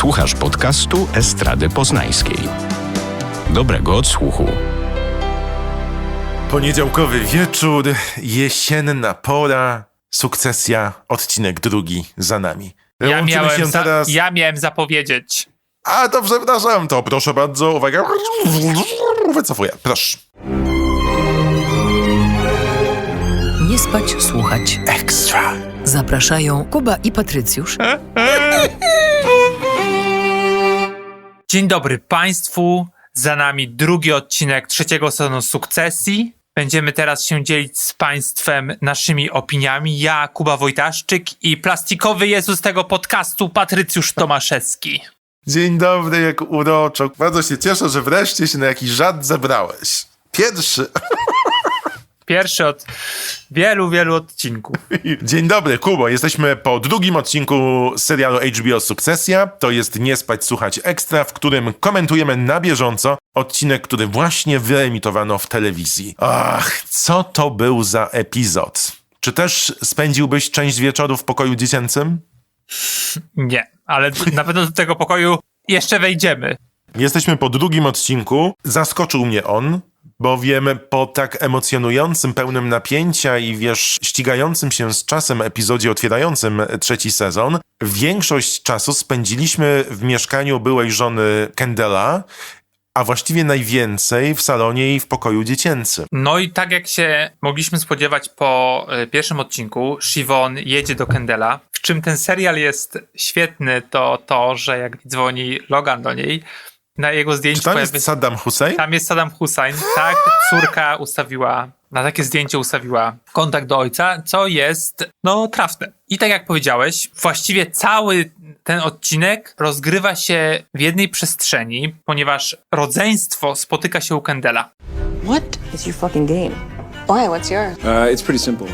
Słuchasz podcastu Estrady Poznańskiej. Dobrego odsłuchu. Poniedziałkowy wieczór, jesienna pora, sukcesja, odcinek drugi za nami. Ja miałem, się za, teraz. ja miałem zapowiedzieć. A to przepraszam, to proszę bardzo, uwaga. Wycofuję, proszę. Nie spać, słuchać. Ekstra. Zapraszają Kuba i Patrycjusz. Dzień dobry Państwu. Za nami drugi odcinek trzeciego sezonu Sukcesji. Będziemy teraz się dzielić z Państwem naszymi opiniami. Ja, Kuba Wojtaszczyk i plastikowy Jezus tego podcastu, Patrycjusz Tomaszewski. Dzień dobry, jak uroczo. Bardzo się cieszę, że wreszcie się na jakiś żart zebrałeś. Pierwszy. Pierwszy od wielu, wielu odcinków. Dzień dobry, Kubo. Jesteśmy po drugim odcinku serialu HBO Sukcesja. To jest Nie spać, słuchać ekstra, w którym komentujemy na bieżąco odcinek, który właśnie wyemitowano w telewizji. Ach, co to był za epizod? Czy też spędziłbyś część wieczoru w pokoju dziecięcym? Nie, ale na pewno do tego pokoju jeszcze wejdziemy. Jesteśmy po drugim odcinku. Zaskoczył mnie on, bowiem po tak emocjonującym, pełnym napięcia i wiesz, ścigającym się z czasem epizodzie otwierającym trzeci sezon, większość czasu spędziliśmy w mieszkaniu byłej żony Kendela, a właściwie najwięcej w salonie i w pokoju dziecięcym. No i tak jak się mogliśmy spodziewać po e, pierwszym odcinku, Siwon jedzie do Kendela. W czym ten serial jest świetny, to to, że jak dzwoni Logan do niej, na jego Czy zdjęciu tam pojawi... jest Saddam Hussein? tam jest Saddam Hussein. Tak, córka ustawiła, na takie zdjęcie ustawiła kontakt do ojca, co jest, no, trafne. I tak jak powiedziałeś, właściwie cały ten odcinek rozgrywa się w jednej przestrzeni, ponieważ rodzeństwo spotyka się u Kendela. What is your fucking game? Why? What's yours? Uh, it's pretty simple.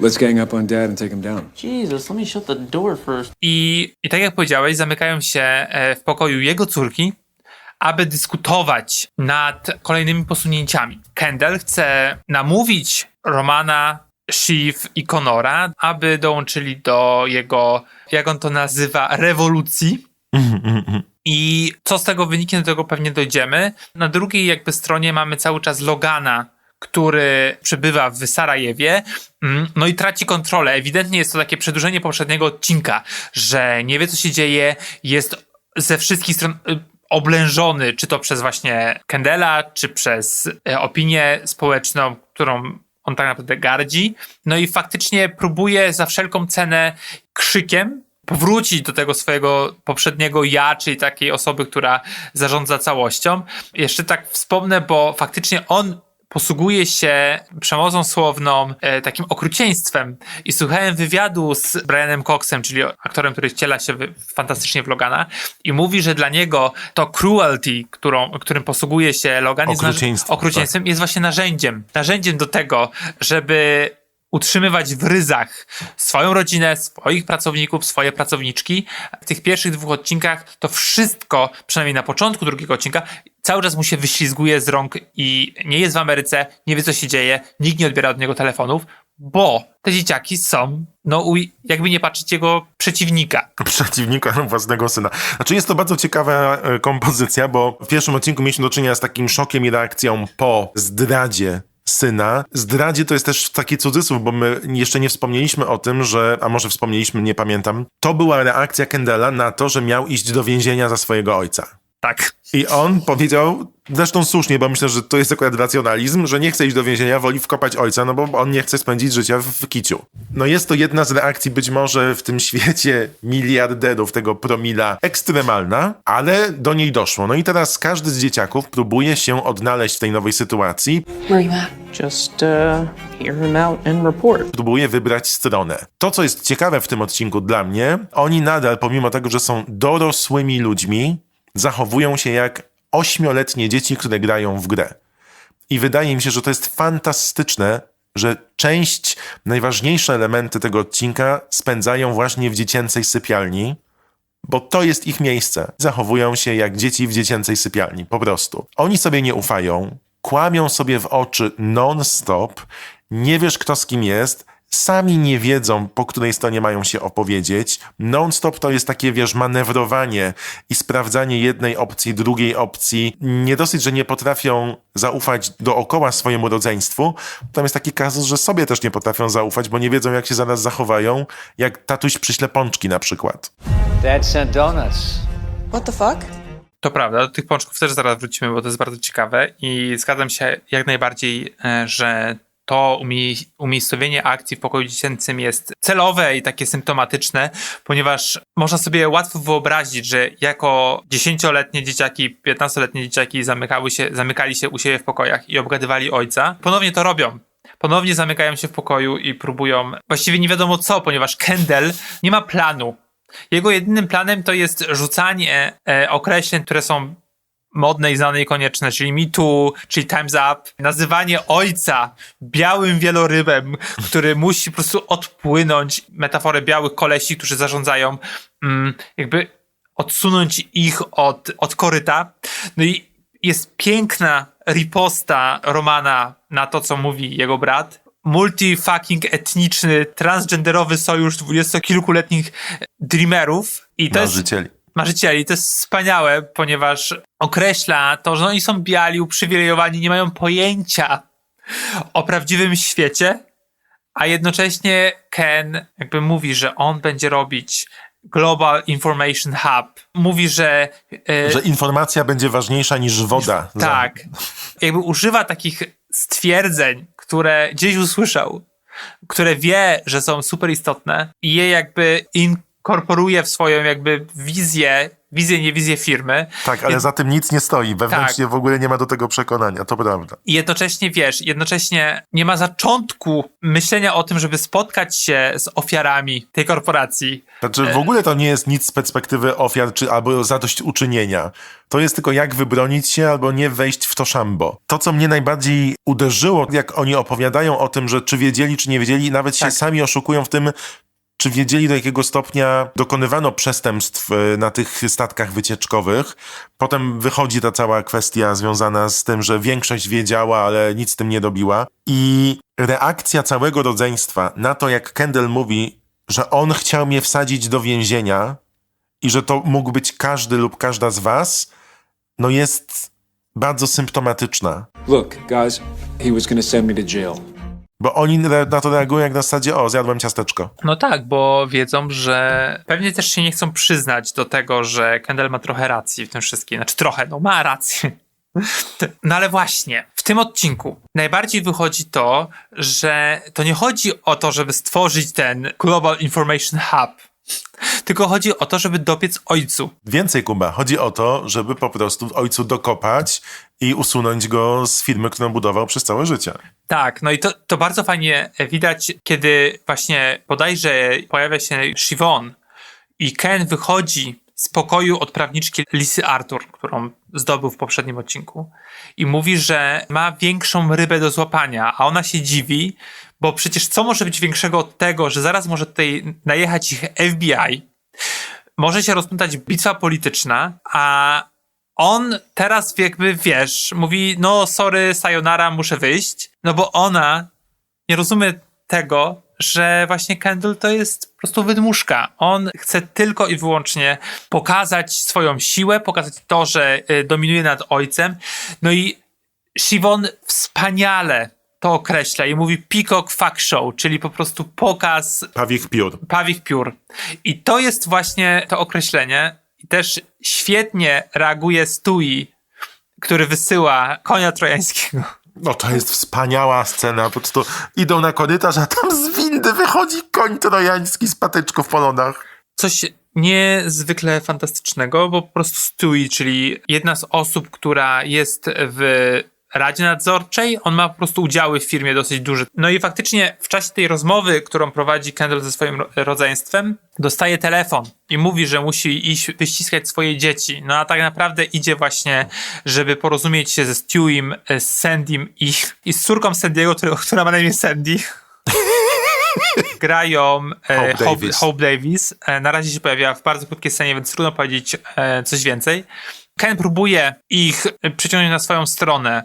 Let's gang up on Dad and take him down. Jesus, let me shut the door first. I, I tak jak powiedziałeś, zamykają się e, w pokoju jego córki, aby dyskutować nad kolejnymi posunięciami. Kendall chce namówić Romana, Shiv i Conora, aby dołączyli do jego, jak on to nazywa, rewolucji. I co z tego wyniknie, do tego pewnie dojdziemy. Na drugiej jakby stronie mamy cały czas Logana, który przebywa w Sarajewie, mm, no i traci kontrolę. Ewidentnie jest to takie przedłużenie poprzedniego odcinka, że nie wie co się dzieje, jest ze wszystkich stron y, oblężony, czy to przez właśnie Kendela, czy przez e, opinię społeczną, którą on tak naprawdę gardzi. No i faktycznie próbuje za wszelką cenę krzykiem powrócić do tego swojego poprzedniego ja, czyli takiej osoby, która zarządza całością. Jeszcze tak wspomnę, bo faktycznie on posługuje się przemocą słowną, e, takim okrucieństwem. I słuchałem wywiadu z Brianem Coxem, czyli aktorem, który wciela się w, fantastycznie w Logana i mówi, że dla niego to cruelty, którą, którym posługuje się Logan, jest, Okrucieństwo, okrucieństwem jest właśnie narzędziem. Narzędziem do tego, żeby utrzymywać w ryzach swoją rodzinę, swoich pracowników, swoje pracowniczki. W tych pierwszych dwóch odcinkach to wszystko, przynajmniej na początku drugiego odcinka, cały czas mu się wyślizguje z rąk i nie jest w Ameryce, nie wie co się dzieje, nikt nie odbiera od niego telefonów, bo te dzieciaki są, no jakby nie patrzeć jego przeciwnika. przeciwnika własnego syna. Znaczy jest to bardzo ciekawa e, kompozycja, bo w pierwszym odcinku mieliśmy do czynienia z takim szokiem i reakcją po zdradzie syna. Zdradzie to jest też taki cudzysłów, bo my jeszcze nie wspomnieliśmy o tym, że, a może wspomnieliśmy, nie pamiętam, to była reakcja Kendela na to, że miał iść do więzienia za swojego ojca. Tak. I on powiedział, zresztą słusznie, bo myślę, że to jest akurat racjonalizm, że nie chce iść do więzienia, woli wkopać ojca, no bo on nie chce spędzić życia w, w kiciu. No jest to jedna z reakcji być może w tym świecie miliarderów, tego promila, ekstremalna, ale do niej doszło. No i teraz każdy z dzieciaków próbuje się odnaleźć w tej nowej sytuacji, Where are you at? Just uh, hear him out and report. próbuje wybrać stronę. To, co jest ciekawe w tym odcinku dla mnie, oni nadal, pomimo tego, że są dorosłymi ludźmi, zachowują się jak ośmioletnie dzieci, które grają w grę. I wydaje mi się, że to jest fantastyczne, że część, najważniejsze elementy tego odcinka spędzają właśnie w dziecięcej sypialni, bo to jest ich miejsce. Zachowują się jak dzieci w dziecięcej sypialni, po prostu. Oni sobie nie ufają, kłamią sobie w oczy non-stop, nie wiesz kto z kim jest, sami nie wiedzą, po której stronie mają się opowiedzieć. Non-stop to jest takie, wiesz, manewrowanie i sprawdzanie jednej opcji, drugiej opcji. Nie dosyć, że nie potrafią zaufać dookoła swojemu rodzeństwu, tam jest taki kazus, że sobie też nie potrafią zaufać, bo nie wiedzą, jak się zaraz zachowają, jak tatuś przyśle pączki na przykład. Dad sent donuts. What the fuck? To prawda, do tych pączków też zaraz wrócimy, bo to jest bardzo ciekawe i zgadzam się jak najbardziej, e, że to umie- umiejscowienie akcji w pokoju dziecięcym jest celowe i takie symptomatyczne, ponieważ można sobie łatwo wyobrazić, że jako dziesięcioletnie dzieciaki, 15-letnie dzieciaki zamykały się, zamykali się u siebie w pokojach i obgadywali ojca. Ponownie to robią. Ponownie zamykają się w pokoju i próbują właściwie nie wiadomo co, ponieważ Kendall nie ma planu. Jego jedynym planem to jest rzucanie e, określeń, które są modne i znane i konieczne, czyli Too, czyli Time's Up, nazywanie ojca białym wielorybem, który musi po prostu odpłynąć, metaforę białych kolesi, którzy zarządzają, mm, jakby odsunąć ich od, od koryta. No i jest piękna riposta Romana na to, co mówi jego brat. Multi-fucking etniczny, transgenderowy sojusz dwudziestokilkuletnich dreamerów. I to jest Marzycieli. To jest wspaniałe, ponieważ określa to, że oni są biali, uprzywilejowani, nie mają pojęcia o prawdziwym świecie, a jednocześnie Ken jakby mówi, że on będzie robić Global Information Hub. Mówi, że... e, Że informacja będzie ważniejsza niż woda. tak. Jakby używa takich stwierdzeń, które gdzieś usłyszał, które wie, że są super istotne i je jakby inkorporuje w swoją jakby wizję, wizję, nie wizję firmy. Tak, ale za tym nic nie stoi. Wewnętrznie Tak. w ogóle nie ma do tego przekonania, to prawda. I jednocześnie wiesz, jednocześnie nie ma zaczątku myślenia o tym, żeby spotkać się z ofiarami tej korporacji. Znaczy w ogóle to nie jest nic z perspektywy ofiar czy albo zadośćuczynienia. To jest tylko jak wybronić się albo nie wejść w to szambo. To, co mnie najbardziej uderzyło, jak oni opowiadają o tym, że czy wiedzieli, czy nie wiedzieli, nawet się Tak. sami oszukują w tym, czy wiedzieli do jakiego stopnia dokonywano przestępstw y, na tych statkach wycieczkowych. Potem wychodzi ta cała kwestia związana z tym, że większość wiedziała, ale nic z tym nie dobiła. I reakcja całego rodzeństwa na to, jak Kendall mówi, że on chciał mnie wsadzić do więzienia i że to mógł być każdy lub każda z was, no jest bardzo symptomatyczna. Look, guys, he was gonna send me to jail. Bo oni na to reagują jak na zasadzie, o, zjadłem ciasteczko. No tak, bo wiedzą, że pewnie też się nie chcą przyznać do tego, że Kendall ma trochę racji w tym wszystkim. Znaczy trochę, no ma rację. No ale właśnie, w tym odcinku najbardziej wychodzi to, że to nie chodzi o to, żeby stworzyć ten Global Information Hub, tylko chodzi o to, żeby dopiec ojcu. Więcej, Kuba, chodzi o to, żeby po prostu ojcu dokopać i usunąć go z firmy, którą budował przez całe życie. Tak, no i to, to bardzo fajnie widać, kiedy właśnie bodajże pojawia się Siobhan i Ken wychodzi z pokoju od prawniczki Lisy Arthur, którą zdobył w poprzednim odcinku i mówi, że ma większą rybę do złapania, a ona się dziwi, bo przecież co może być większego od tego, że zaraz może tutaj najechać ich FBI, może się rozpętać bitwa polityczna, a on teraz jakby, wiesz, mówi, no sorry, sayonara, muszę wyjść, no bo ona nie rozumie tego, że właśnie Kendall to jest po prostu wydmuszka. On chce tylko i wyłącznie pokazać swoją siłę, pokazać to, że y, dominuje nad ojcem. No i Siwon wspaniale to określa i mówi peacock fuck show, czyli po prostu pokaz Pawich piór. pawich piór. I to jest właśnie to określenie. I też świetnie reaguje Stui, który wysyła konia trojańskiego. No to jest wspaniała scena, po prostu idą na korytarz, a tam z windy wychodzi koń trojański z patyczką w polonach. Coś niezwykle fantastycznego, bo po prostu Stui, czyli jedna z osób, która jest w Radzie Nadzorczej, on ma po prostu udziały w firmie dosyć duże. No i faktycznie w czasie tej rozmowy, którą prowadzi Kendall ze swoim ro- rodzeństwem, dostaje telefon i mówi, że musi iść wyściskać swoje dzieci. No a tak naprawdę idzie właśnie, żeby porozumieć się ze Stewiem, e, z Sandym i, i z córką Sandiego, która, która ma na imię Sandy. Grają e, Hope Hope, Davis. Hope Davis. E, na razie się pojawia w bardzo krótkiej scenie, więc trudno powiedzieć e, coś więcej. Ken próbuje ich y, przyciągnąć na swoją stronę,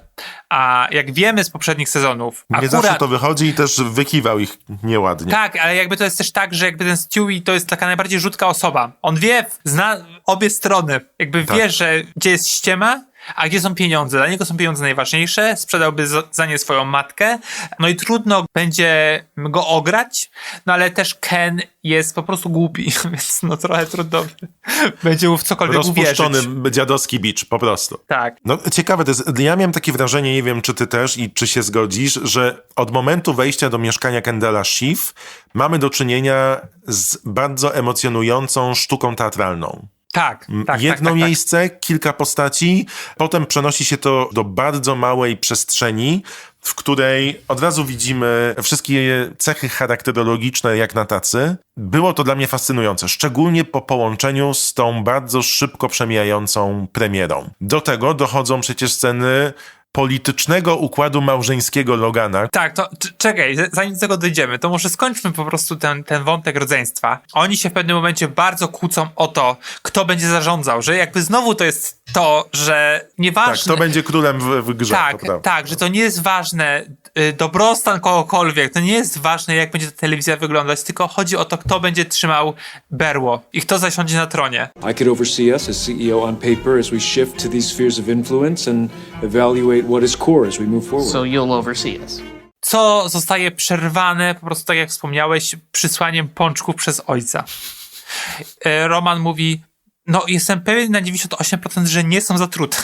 a jak wiemy z poprzednich sezonów, Nie akurat... zawsze to wychodzi i też wykiwał ich nieładnie. Tak, ale jakby to jest też tak, że jakby ten Stewie to jest taka najbardziej rzutka osoba. On wie, zna obie strony. Jakby Tak. wie, że gdzie jest ściema, a gdzie są pieniądze. Dla niego są pieniądze najważniejsze. Sprzedałby za, nie swoją matkę. No i trudno będzie go ograć, no ale też Ken jest po prostu głupi, więc no trochę trudno będzie mu w cokolwiek Rozpuszczony uwierzyć. dziadowski bicz, po prostu. Tak. No ciekawe to jest, ja miałem takie wrażenie, nie wiem czy ty też i czy się zgodzisz, że od momentu wejścia do mieszkania Kendala Schiff mamy do czynienia z bardzo emocjonującą sztuką teatralną. Tak, tak, Jedno tak, tak, tak. miejsce, kilka postaci, potem przenosi się to do bardzo małej przestrzeni, w której od razu widzimy wszystkie cechy charakterologiczne jak na tacy. Było to dla mnie fascynujące, szczególnie po połączeniu z tą bardzo szybko przemijającą premierą. Do tego dochodzą przecież sceny politycznego układu małżeńskiego Logana, Tak, to czekaj, zanim do tego dojdziemy, to może skończmy po prostu ten, ten wątek rodzeństwa. Oni się w pewnym momencie bardzo kłócą o to, kto będzie zarządzał, że jakby znowu to jest to, że Tak, nieważne... to będzie królem w, w grze. tak, tak, że to nie jest ważne, y, dobrostan kogokolwiek, to nie jest ważne, jak będzie ta telewizja wyglądać, tylko chodzi o to, kto będzie trzymał berło i kto zasiądzie na tronie. I could oversee us as CEO on paper as we shift to these spheres of influence and evaluate what is core as we move forward. So you'll oversee us. co zostaje przerwane, po prostu tak jak wspomniałeś, przysłaniem pączków przez ojca. E, Roman mówi, no jestem pewien na 98%, że nie są zatrute.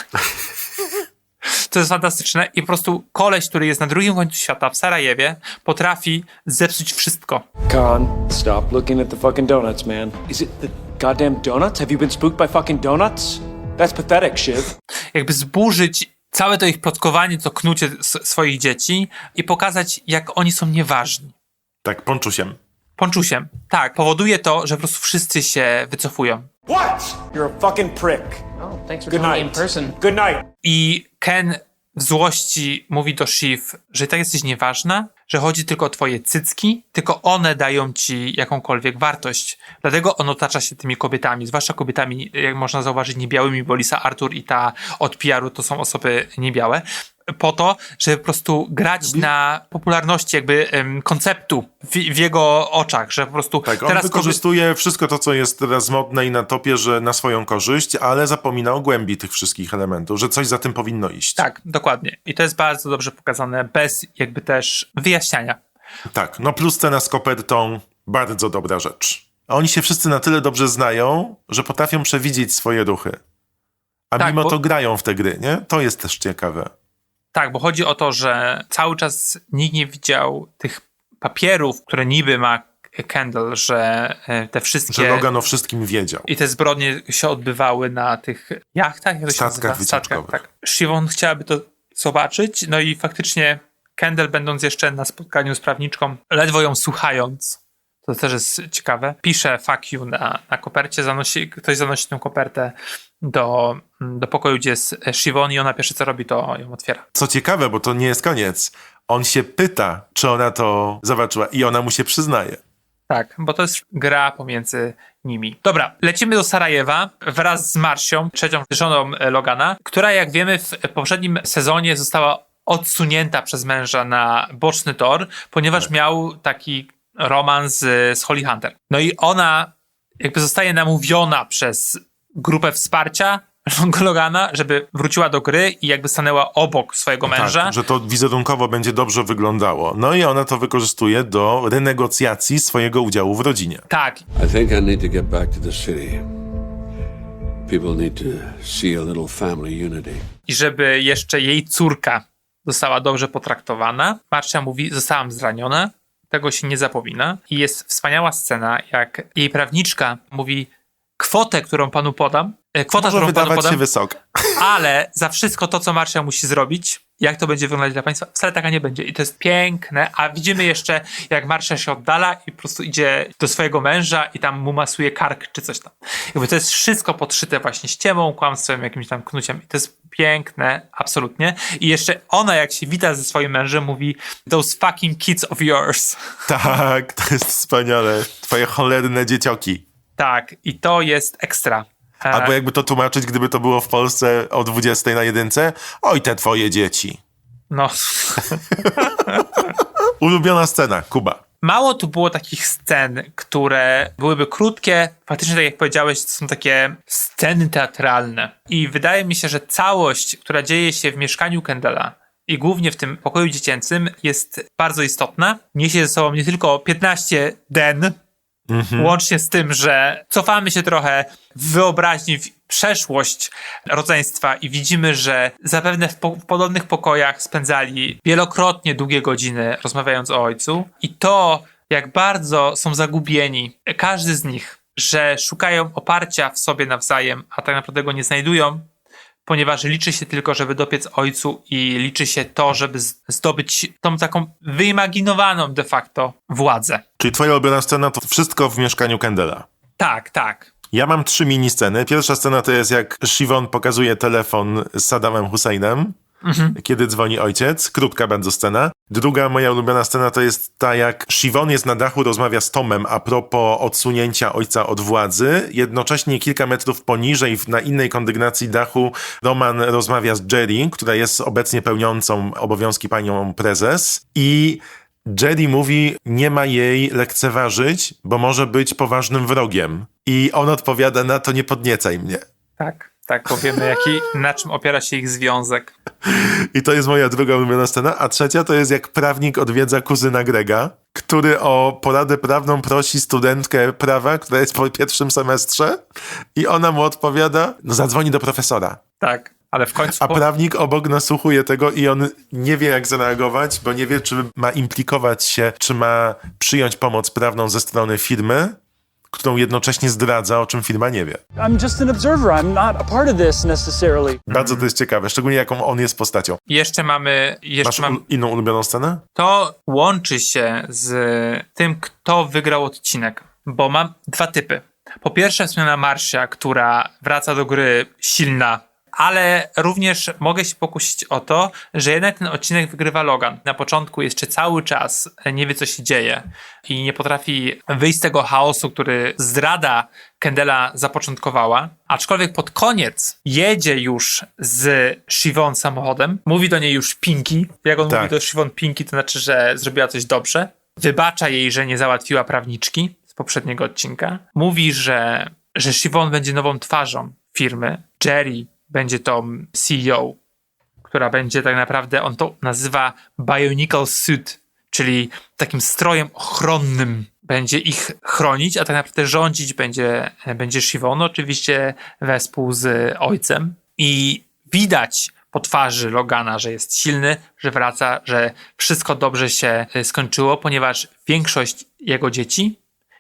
To jest fantastyczne i po prostu koleś, który jest na drugim końcu świata, w Sarajewie, potrafi zepsuć wszystko. Khan, stop looking at the fucking donuts, man. Is it the goddamn donuts? Have you been spooked by fucking donuts? That's pathetic, Shiv. Jakby zburzyć całe to ich plotkowanie, to knucie swoich dzieci i pokazać, jak oni są nieważni. Tak, ponczusiem. Ponczusiem. Tak, powoduje to, że po prostu wszyscy się wycofują. What? You're a fucking prick. Oh, thanks for Good me in night. person. Good night. I Ken w złości mówi do Shiv, że tak jesteś nieważna, że chodzi tylko o twoje cycki, tylko one dają ci jakąkolwiek wartość. Dlatego on otacza się tymi kobietami, zwłaszcza kobietami, jak można zauważyć, niebiałymi, bo Lisa Arthur i ta od PR-u to są osoby niebiałe, po to, żeby po prostu grać na popularności jakby em, konceptu w, w jego oczach, że po prostu Tak, on teraz kobiety- wykorzystuje wszystko to, co jest teraz modne i na topie, że na swoją korzyść, ale zapomina o głębi tych wszystkich elementów, że coś za tym powinno iść. Tak, dokładnie. I to jest bardzo dobrze pokazane, bez jakby też wyjaśniania. Tak, no plus scena z kopertą, bardzo dobra rzecz. A oni się wszyscy na tyle dobrze znają, że potrafią przewidzieć swoje ruchy. A Tak, mimo bo- to grają w te gry, nie? To jest też ciekawe. Tak, bo chodzi o to, że cały czas nikt nie widział tych papierów, które niby ma Kendall, że e, te wszystkie. Że Logan o wszystkim wiedział. I te zbrodnie się odbywały na tych jachtach, jak to się Statkach wycieczkowych. tak. Siwon chciałaby to zobaczyć, no i faktycznie Kendall, będąc jeszcze na spotkaniu z prawniczką, ledwo ją słuchając, to też jest ciekawe, pisze fuck you na, na kopercie, zanosi, ktoś zanosi tę kopertę do, do pokoju, gdzie jest Siwon i ona pierwsze co robi, to ją otwiera. Co ciekawe, bo to nie jest koniec. On się pyta, czy ona to zobaczyła i ona mu się przyznaje. Tak, bo to jest gra pomiędzy nimi. Dobra, lecimy do Sarajewa wraz z Marsią, trzecią żoną Logana, która jak wiemy w poprzednim sezonie została odsunięta przez męża na boczny tor, ponieważ miał taki romans z, z Holly Hunter. No i ona jakby zostaje namówiona przez grupę wsparcia Logana, żeby wróciła do gry i jakby stanęła obok swojego męża. Tak, że to wizerunkowo będzie dobrze wyglądało. No i ona to wykorzystuje do renegocjacji swojego udziału w rodzinie. tak, I think I need to get back to the city. People need to see a little family unity. i żeby jeszcze jej córka została dobrze potraktowana. Marcia mówi, zostałam zraniona, tego się nie zapomina. I jest wspaniała scena, jak jej prawniczka mówi, kwotę, którą panu podam, e, kwota, Może którą panu wydawać podam, się wysoka. Ale za wszystko to, co Marcia musi zrobić, jak to będzie wyglądać dla państwa, wcale taka nie będzie. I to jest piękne, a widzimy jeszcze, jak Marcia się oddala i po prostu idzie do swojego męża i tam mu masuje kark czy coś tam. Jakby to jest wszystko podszyte właśnie ściemą, kłamstwem, jakimś tam knuciem. I to jest piękne, absolutnie. I jeszcze ona, jak się wita ze swoim mężem, mówi those fucking kids of yours. Tak, to jest wspaniale. Twoje cholerne dziecioki. Tak, i to jest ekstra. E, Albo jakby to tłumaczyć, gdyby to było w Polsce o 20 na jedynce. Oj, te twoje dzieci. No, Ulubiona scena, Kuba. mało tu było takich scen, które byłyby krótkie. Faktycznie, tak jak powiedziałeś, to są takie sceny teatralne. I wydaje mi się, że całość, która dzieje się w mieszkaniu Kendala i głównie w tym pokoju dziecięcym jest bardzo istotna. Niesie ze sobą nie tylko 15 den, łącznie z tym, że cofamy się trochę w wyobraźni w przeszłość rodzeństwa i widzimy, że zapewne w, po- w podobnych pokojach spędzali wielokrotnie długie godziny rozmawiając o ojcu. I to, jak bardzo są zagubieni, każdy z nich, że szukają oparcia w sobie nawzajem, a tak naprawdę go nie znajdują, ponieważ liczy się tylko, żeby dopiec ojcu i liczy się to, żeby zdobyć tą taką wyimaginowaną de facto władzę. Czyli twoja ulubiona scena to wszystko w mieszkaniu Kendela. Tak, tak. Ja mam trzy mini sceny. Pierwsza scena to jest jak Shivon pokazuje telefon z Saddamem Husseinem, kiedy dzwoni ojciec. Krótka bardzo scena. Druga moja ulubiona scena to jest ta, jak Shivon jest na dachu, rozmawia z Tomem a propos odsunięcia ojca od władzy. Jednocześnie kilka metrów poniżej, na innej kondygnacji dachu, Roman rozmawia z Jerry, która jest obecnie pełniącą obowiązki panią prezes. I Jerry mówi, nie ma jej lekceważyć, bo może być poważnym wrogiem. I on odpowiada na to, nie podniecaj mnie. Tak, tak, powiemy, jaki, na czym opiera się ich związek. I to jest moja druga ulubiona scena. A trzecia to jest jak prawnik odwiedza kuzyna Grega, który o poradę prawną prosi studentkę prawa, która jest po pierwszym semestrze i ona mu odpowiada, no zadzwoni do profesora. Tak, ale w końcu. A prawnik obok nasłuchuje tego i on nie wie, jak zareagować, bo nie wie, czy ma implikować się, czy ma przyjąć pomoc prawną ze strony firmy, którą jednocześnie zdradza, o czym firma nie wie. I'm just an observer. I'm not a part of this necessarily. Bardzo to jest ciekawe, szczególnie jaką on jest postacią. Jeszcze mamy. Masz Jeszcze mam. ul- inną ulubioną scenę? To łączy się z tym, kto wygrał odcinek, bo mam dwa typy. Po pierwsze, wspomniana Marsia, która wraca do gry silna, ale również mogę się pokusić o to, że jednak ten odcinek wygrywa Logan. Na początku jeszcze cały czas nie wie, co się dzieje i nie potrafi wyjść z tego chaosu, który zdrada Kendela zapoczątkowała. Aczkolwiek pod koniec jedzie już z Shivon samochodem, mówi do niej już Pinky. Jak on Tak. mówi do Shivon Pinky, to znaczy, że zrobiła coś dobrze. Wybacza jej, że nie załatwiła prawniczki z poprzedniego odcinka. Mówi, że, że Shivon będzie nową twarzą firmy. Jerry będzie tą CEO, która będzie tak naprawdę, on to nazywa Bionicle Suit, czyli takim strojem ochronnym. Będzie ich chronić, a tak naprawdę rządzić będzie, będzie Shivon, oczywiście wespół z ojcem. I widać po twarzy Logana, że jest silny, że wraca, że wszystko dobrze się skończyło, ponieważ większość jego dzieci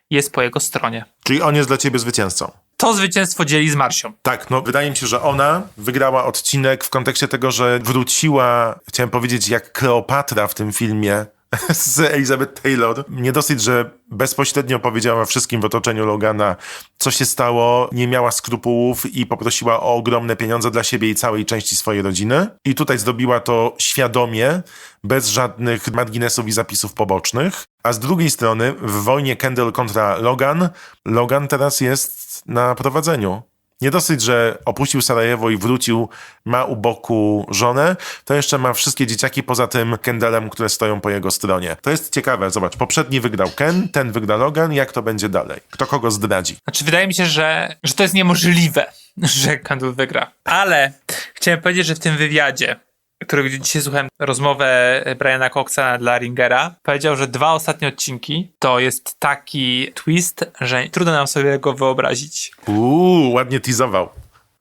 jest po jego stronie. Czyli on jest dla ciebie zwycięzcą. To zwycięstwo dzieli z Marsią. Tak, no wydaje mi się, że ona wygrała odcinek w kontekście tego, że wróciła, chciałem powiedzieć, jak Kleopatra w tym filmie z Elizabeth Taylor. Nie dosyć, że bezpośrednio powiedziała wszystkim w otoczeniu Logana, co się stało, nie miała skrupułów i poprosiła o ogromne pieniądze dla siebie i całej części swojej rodziny. I tutaj zdobiła to świadomie, bez żadnych marginesów i zapisów pobocznych. A z drugiej strony, w wojnie Kendall kontra Logan, Logan teraz jest na prowadzeniu. Nie dosyć, że opuścił Sarajewo i wrócił, ma u boku żonę, to jeszcze ma wszystkie dzieciaki poza tym Kendallem, które stoją po jego stronie. To jest ciekawe, zobacz, poprzedni wygrał Ken, ten wygra Logan, jak to będzie dalej? Kto kogo zdradzi? Znaczy, wydaje mi się, że, że to jest niemożliwe, że Kendall wygra. Ale chciałem powiedzieć, że w tym wywiadzie, którego dzisiaj słuchałem rozmowę Briana Coxa dla Ringera, powiedział, że dwa ostatnie odcinki to jest taki twist, że trudno nam sobie go wyobrazić. Uuu, ładnie teasował.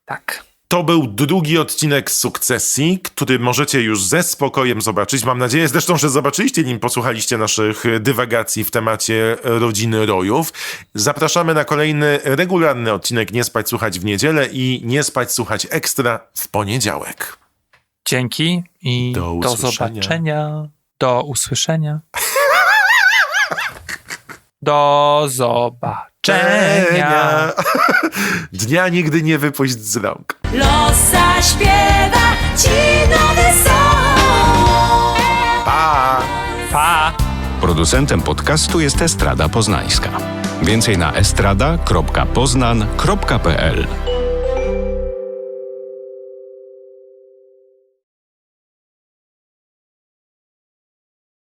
Tak. To był drugi odcinek sukcesji, który możecie już ze spokojem zobaczyć. Mam nadzieję zresztą, że zobaczyliście nim, posłuchaliście naszych dywagacji w temacie rodziny rojów. Zapraszamy na kolejny regularny odcinek Nie spać słuchać w niedzielę i Nie spać słuchać ekstra w poniedziałek. Dzięki i Do do, zobaczenia. Do usłyszenia. Do zobaczenia. Dnia nigdy nie wypuść z rąk. Los zaśpiewa ci nowy song. Pa! Pa! Producentem podcastu jest Estrada Poznańska. Więcej na estrada.poznan.pl